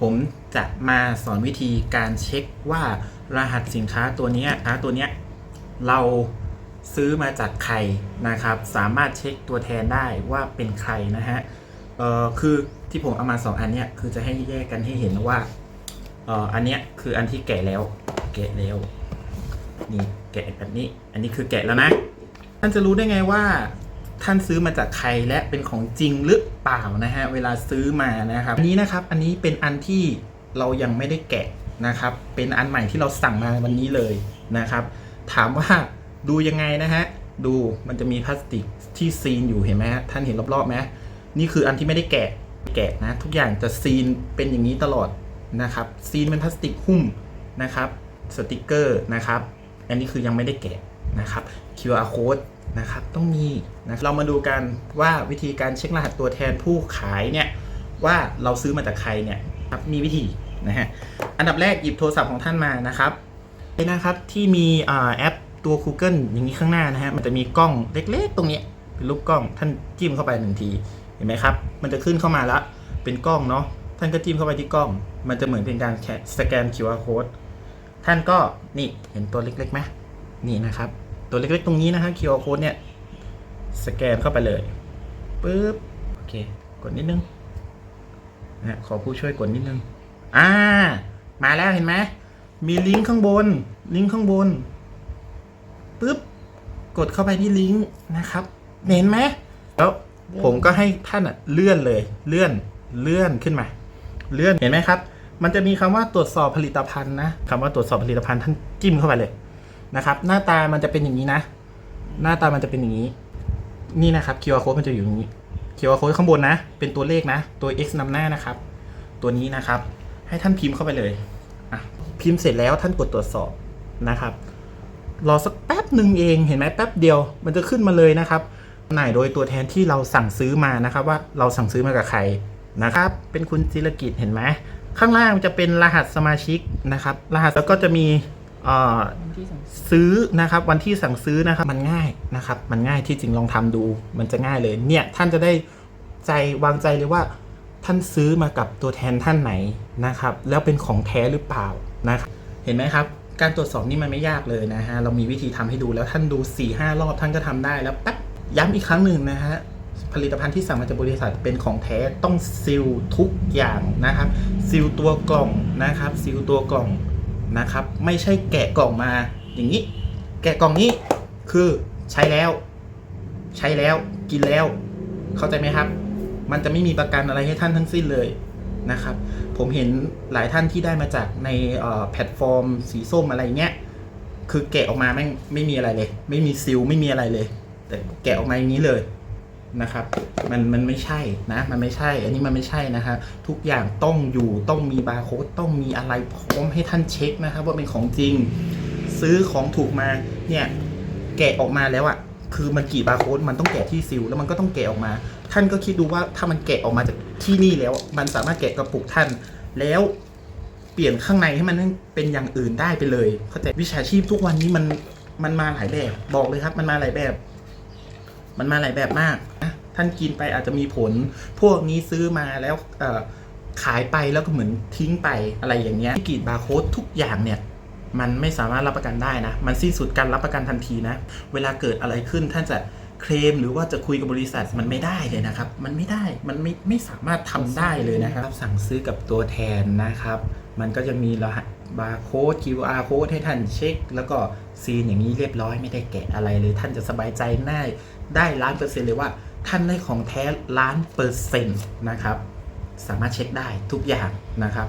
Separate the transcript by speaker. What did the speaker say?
Speaker 1: ผมจะมาสอนวิธีการเช็คว่ารหัสสินค้าตัวนี้ยอะตัวนี้เราซื้อมาจากใครนะครับ สามารถเช็คตัวแทนได้ว่าเป็นใครนะฮะเอ่อคือที่ผมเอามาสองอันเนี้ยคือจะให้แยกกันให้เห็นว่าเอ่ออันเนี้ยคืออันที่แกะแล้วแกะแล้วนี่แกะแบบนี้ อันนี้คือแกะแล้วนะท่านจะรู้ได้ไงว่า ท่านซื้อมาจากใครและเป็นของจริงหรือเปล่านะฮะเวลาซื้อมานะครับอันนี้นะครับอันนี้เป็นอันที่เรายังไม่ได้แกะนะครับ เป็นอันใหม่ที่เราสั่งมาวันนี้เลยนะครับ ถามว่าดูยังไงนะฮะดูมันจะมีพลาสติกที่ซีนอยู่เห็นไหมฮะท่านเห็นรอบๆไหมนี่คืออันที่ไม่ได้แกะแกะนะทุกอย่างจะซีนเป็นอย่างนี้ตลอดนะครับซีนเป็นพลาสติกหุ้มนะครับสติกเกอร์นะครับ อันนี้คือยังไม่ได้แกะนะครับ QR code นะครับต้องมีนะเรามาดูกันว่าวิธีการเช็ครหัสตัวแทนผู้ขายเนี่ยว่าเราซื้อมาจากใครเนี่ยครับมีวิธีนะฮะอันดับแรกหยิบโทรศัพท์ของท่านมานะครับนี่นะครับที่มีอแอปตัว Google อย่างนี้ข้างหน้านะฮะมันจะมีกล้องเล็กๆ ตรงนี้เป็นรูปกล้องท่านจิ้มเข้าไปหนึ่งทีเห็นไหมครับ มันจะขึ้นเข้ามาแล้วเป็นกล้องเนาะท่านก็จิ้มเข้าไปที่กล้อง มันจะเหมือนเป็นการแค่สแกน QR code ท่านก็นี่เห็นตัวเล็กๆไหมนี่นะครับ ตัวเล็กๆตรงนี้นะครับ QR code เนี่ย สแกนเข้าไปเลยปึ๊บโอเค กดนิดนึงนะขอผู้ช่วยกดนิดนึง อ่า มาแล้วเห็นไหมมีลิงก์ข้างบน ลิงก์ข้างบนปึ๊บกดเข้าไปที่ลิงก์นะครับ เห็นไหมแล้วผมก็ให้ท่านอะเลื่อนเลย เลื่อนเลื่อนขึ้นมา เลื่อนเห็นไหมครับ มันจะมีคำว่าตรวจสอบผลิตภัณฑ์นะคำว่าตรวจสอบผลิตภัณฑ์ท่านจิ้มเข้าไปเลย นะครับ หน้าตามันจะเป็นอย่างนี้นะ หน้าตามันจะเป็นอย่างนี้ นี่นะครับ QR code มันจะอยู่อย่างนี้ QR code ข้างบนนะ เป็นตัวเลขนะ ตัว X นำหน้านะครับ ตัวนี้นะครับ ให้ท่านพิมพ์เข้าไปเลยอะพิมพ์เสร็จแล้วท่านกดตรวจสอบนะครับ รอสักแป๊บหนึ่งเองเห็นไหมแป๊บเดียว มันจะขึ้นมาเลยนะครับจำหน่ายโดยตัวแทนที่เราสั่งซื้อมานะครับ ว่าเราสั่งซื้อมากับใครนะครับ เป็นคุณจิรกิจเห็นไหมข้างล่างจะเป็นรหัสสมาชิกนะครับ รหัสแล้วก็จะมี ซื้อนะครับวันที่สั่งซื้อนะครับมันง่ายนะครับ มันง่ายที่จริงลองทำดู มันจะง่ายเลยเนี่ยท่านจะได้ใจวางใจเลยว่า ท่านซื้อมากับตัวแทนท่านไหนนะครับ แล้วเป็นของแท้หรือเปล่านะครับเห็นไหมครับ การตรวจสอบนี่มันไม่ยากเลยนะฮะเรามีวิธีทำให้ดูแล้วท่านดู4ี่ห้ารอบท่านก็ทำได้แล้วแป๊บย้ำอีกครั้งหนึ่งนะฮะผลิตภัณฑ์ที่สั่งมาจากบริษัทเป็นของแท้ต้องซีลทุกอย่างนะครับซีลตัวกล่องนะครับซีลตัวกล่อง นะครับ ไม่ใช่แกะกล่องมาอย่างนี้ แกะกล่องนี้คือใช้แล้ว ใช้แล้วกินแล้ว เข้าใจไหมครับ มันจะไม่มีประกันอะไรให้ท่านทั้งสิ้นเลยนะครับ ผมเห็นหลายท่านที่ได้มาจากในแพลตฟอร์ม สีส้มอะไรเงี้ยคือแกะออกมาไม่ไม่มีอะไรเลย ไม่มีซิลไม่มีอะไรเลย แต่แกะออกมาอย่างนี้เลย นะครับ มันมันไม่ใช่นะ มันไม่ใช่ อันนี้มันไม่ใช่นะฮะทุกอย่างต้องอยู่ต้องมีบาร์โค้ดต้องมีอะไรพร้อมให้ท่านเช็คนะครับ ว่าเป็นของจริง ซื้อของถูกมาเนี่ยแกะออกมาแล้วอะคือมันกี่บาร์โค้ดมันต้องแกะที่ซิลแล้วมันก็ต้องแกะออกมา ท่านก็คิดดูว่าถ้ามันแกะออกมาจากที่นี่แล้ว มันสามารถแกะกระปุกท่านแล้วเปลี่ยนข้างในให้มันเป็นอย่างอื่นได้ไปเลย เข้าใจวิชาชีพทุกวันนี้มันมันมาหลายแบบ บอกเลยครับ มันมาหลายแบบ มันมาหลายแบบมากนะท่านกินไปอาจจะมีผล พวกนี้ซื้อมาแล้วขายไปแล้วก็เหมือนทิ้งไปอะไรอย่างเงี้ยกรีดบาร์โค้ดทุกอย่างเนี่ยมันไม่สามารถรับประกันได้นะ มันสิ้นสุดการรับประกันทันทีนะ เวลาเกิดอะไรขึ้นท่านจะ เคลมหรือว่าจะคุยกับบริษัทมันไม่ได้เลยนะครับ มันไม่ได้มันไม่ไม่สามารถทำได้เลยนะครับ สั่งซื้อกับตัวแทนนะครับ มันก็จะมีรหัสบาร์โค้ด QR โค้ดให้ท่านเช็ค แล้วก็ซีนอย่างนี้เรียบร้อยไม่ได้แกะอะไรเลย ท่านจะสบายใจได้ได้ล้านเปอร์เซ็นต์เลยว่า ท่านได้ของแท้ล้านเปอร์เซ็นต์นะครับ สามารถเช็คได้ทุกอย่างนะครับ